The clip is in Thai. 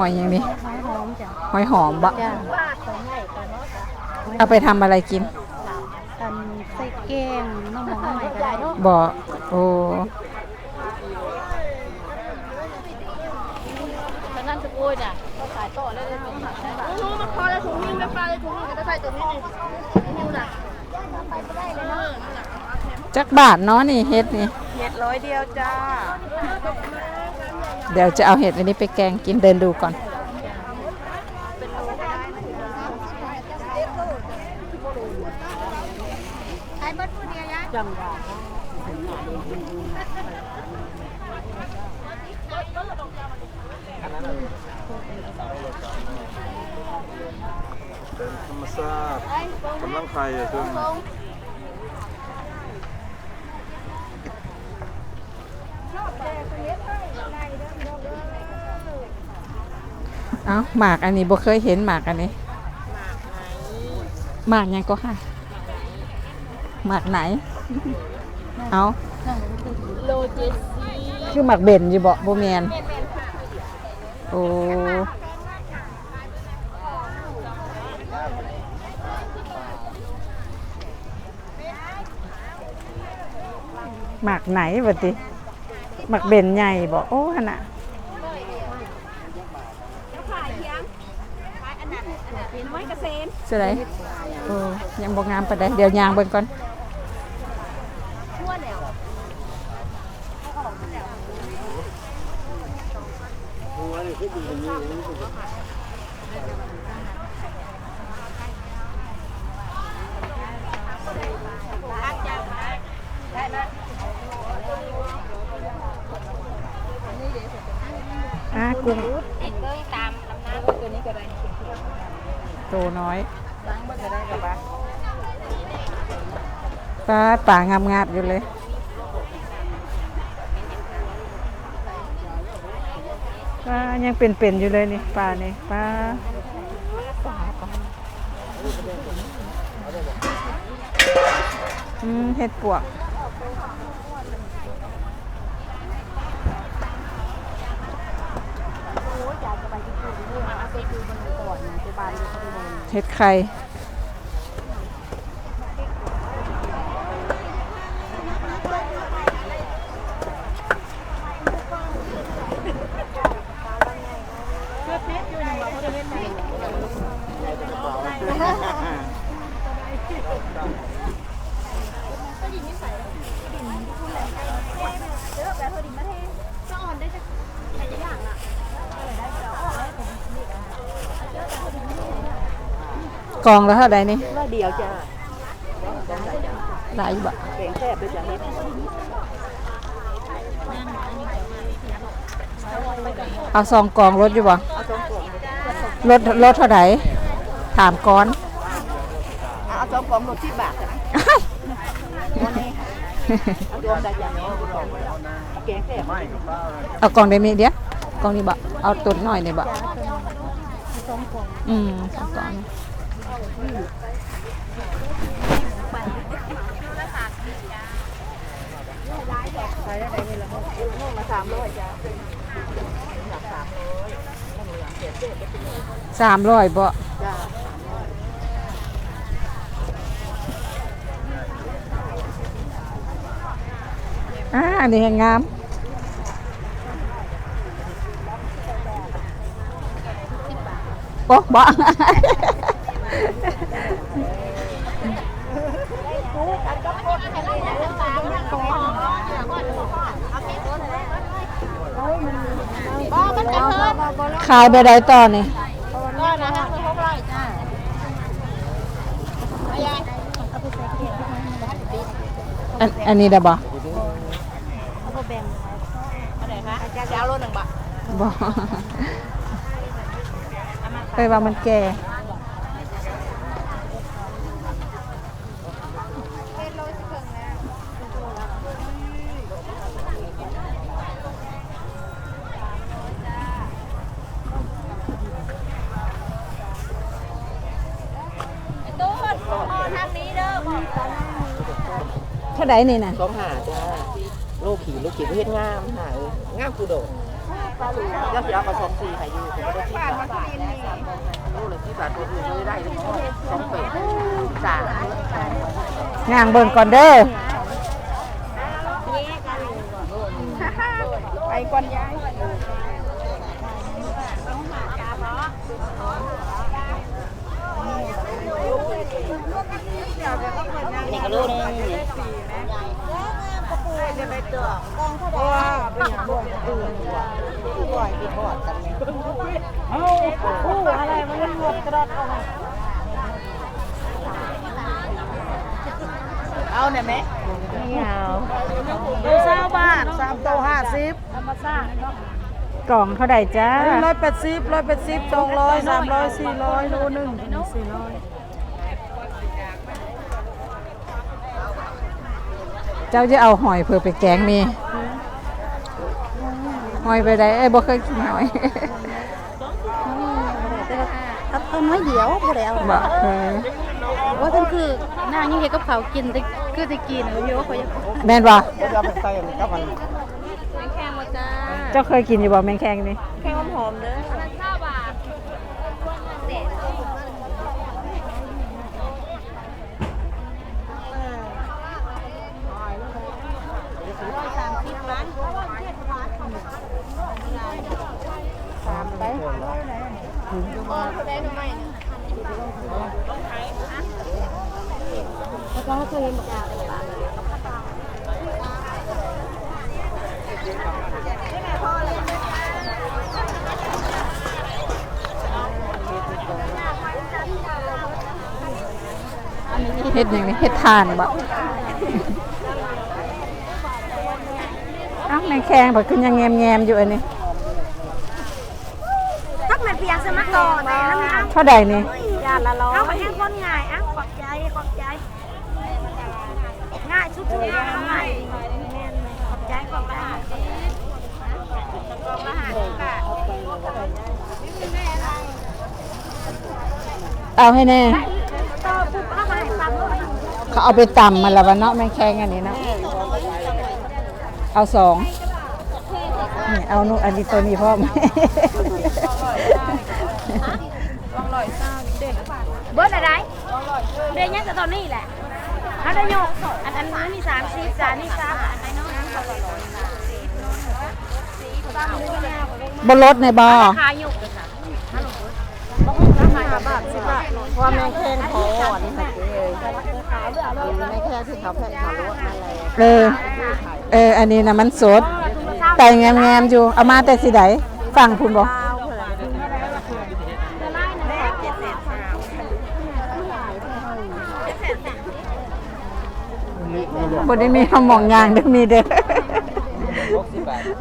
อยอย่างนี้หอยหอมจ้ะหอยหอมบะจ้ะเอาไปทำอะไรกินกันใส่แกงมะม่วงใหม่ก็ได้เนาะบ่โอ้ฉะนั้นจะโอ้ยน่ะก็ขายต่อเลยเลยเป็นผักได้ป่ะรู้มันพอแล้วถุงนึงไม่ปลาเลยถุงนึงก็จะใส่ตัวนี้นี่นิ้วน่ะจักบาทเนาะนี่เฮ็ดนี่ เห็ดร้อยเดียวจ้า เดี๋ยวจะเอาเห็ดอันนี้ไปแกงกินเดินดูก่อน เป็นธรรมชาติกำลังไทยอะช่วงนี้ เอ้าหมากอันนี้บ่เคยเห็นหมากอันนี้ หมากไหนหมากยังก็ค่ะ หมากไหน เอาโลเจสซีคือหมากเบนอยู่บ่บ่แม่นโอ้หมากไหนบ่ติหมากเบนใหญ่บ่โอ้หั่นน่ะ เป็นไม้ก ระเซนเสยไดโอ้ยังบ่งามปานใดเดี๋ยวยางเบิ่งก่อนทั่วแล้วอ่ากุ้งเอ็ดเบิ้งตามตำนานตัวนี้ก็ได้โตน้อย จานป่างามงามอยู่เลยป่ายังเป็นเป็นอยู่เลยนี่ป่านี่ป่ป่าป่าอืมเห็ดปวกเห็ดไข่ โอ้ยอยากจะไปที่อื่นด้วยเอาไปดูมันก่อนนะที่บ้านอยู่ที่โน่นเห็ดไข่กองแล้วเท่าใดนี่ว่าเดียวจ้าหลายบ่แกงแซ่บด้วยจ้าเฮ็ดเอาซองกองรถอยู่บ่เอางรถรถเท่าไหร่ถามก่อน สองกล่องรสที่บาทจ้ะวันนี้เอารวมได้จ้ะแกงแซ่บเอากล่องได้มีเดียวกล่องนี้บ่เอาตุนหน่อยนี่บ่สองกล่องอืมสองกล่องขายได้ไหนนี่ละห้องละสามร้อยจ้าสามร้อยบ่จ้า อ่าอันนี้งามโอ้บ่บ้ามันจะเฮิร์ตขายไปได้ต่อนี่ก็นะฮะคือพวกเราจ้าอันนี้ได้บ่ แบ่งอะไรคะจะเอารถหนึ่งบาทบ่ไปว่ามันแก่เท่าไดนี่น่ะสองหาจ้า ลูกขี่ลูกขี่เฮ็ดงามหาเอ้ยงามกูโดดก็จะเอากระสอบสี่ให้อยู่ผมก็ได้ที่บาทรู้เลยที่บาทตัวอื่นไม่ได้เลยสองเป็ดสามย่างเบิ่งก่อนเด้อไปก่อนยายนี่ก็รู้นึงนี่ว่าเป็น อย่างบ่อยอื่นว่ะบ่อยกินบ่อยกันนี่เอ้าโอ้อะไรมันหมดกระดาษออกมาเอาเนี่ยไหมไม่เอาดูเศร้าบาทสามโตห้าสิบธรรมชาติกล่องเท่าใดจ้าร้อยแปดสิบร้อยแปดสิบสองร้อยสามร้อยสี่ร้อยโลหนึ่งสี่ร้อย เจ้าจะเอาหอยเพื่อไปแกงมีหอยไปได้เอ้ยบ่เคยกินหอยเอาเอาน้อยเดียวบ่ได้เอาบ่เออว่าท่านคือหน้ายังเห็นกับเขากินแต่คือแต่กินเอาเยอะเขายังแม่นบ่ก็จะเป็นไส้กับมันแข็งมาจ้าเจ้าเคยกินอยู่บ่แมงแคงนี่แข็งหอมๆเด้อ เฮ็ดหยังนี่เฮ็ดทานบ่อ้าแมงแคงแบ่คือยังแงมๆอยู่อันนี้ เพียงสมัครก่อนแต่น้ำน้เท่าใดนี่ำยาละร้อยเอาไปให้คนง่ายอะขอบใจขอบใจ ง่ายชุดๆง่ายง่ายขอบใจขอบใจกองละห้าสิบบาทเอาให้แน่ ต่อปุ๊บเอามาให้ปั๊มเลยเขาเอาไปตำมาแล้วะเนาะแมงแคงอันนี้เนาะเอาสองนี่เอานุอันนี้ตัวนี้พ่อม เบิร์ดอะไรเดือนนี้จะตอนนี้แหละถ้าได้ยกอันอันนี้มีสามสิบจานนี่สามอันไหนเนาะบนรถในบ่อขายยกเลยค่ะบาทสิบบาทว่าแมงแคงพออันนี้ค่ะเลยแมงแคงที่เขาแผ่นขาวรถนั่นแหละเออ เออ อันนี้นะมันสด แต่งแงมๆอยู่ เอามาแต่สิไดฟังคุณบอก บนได้มีหมองยางเด้อมีเด้อ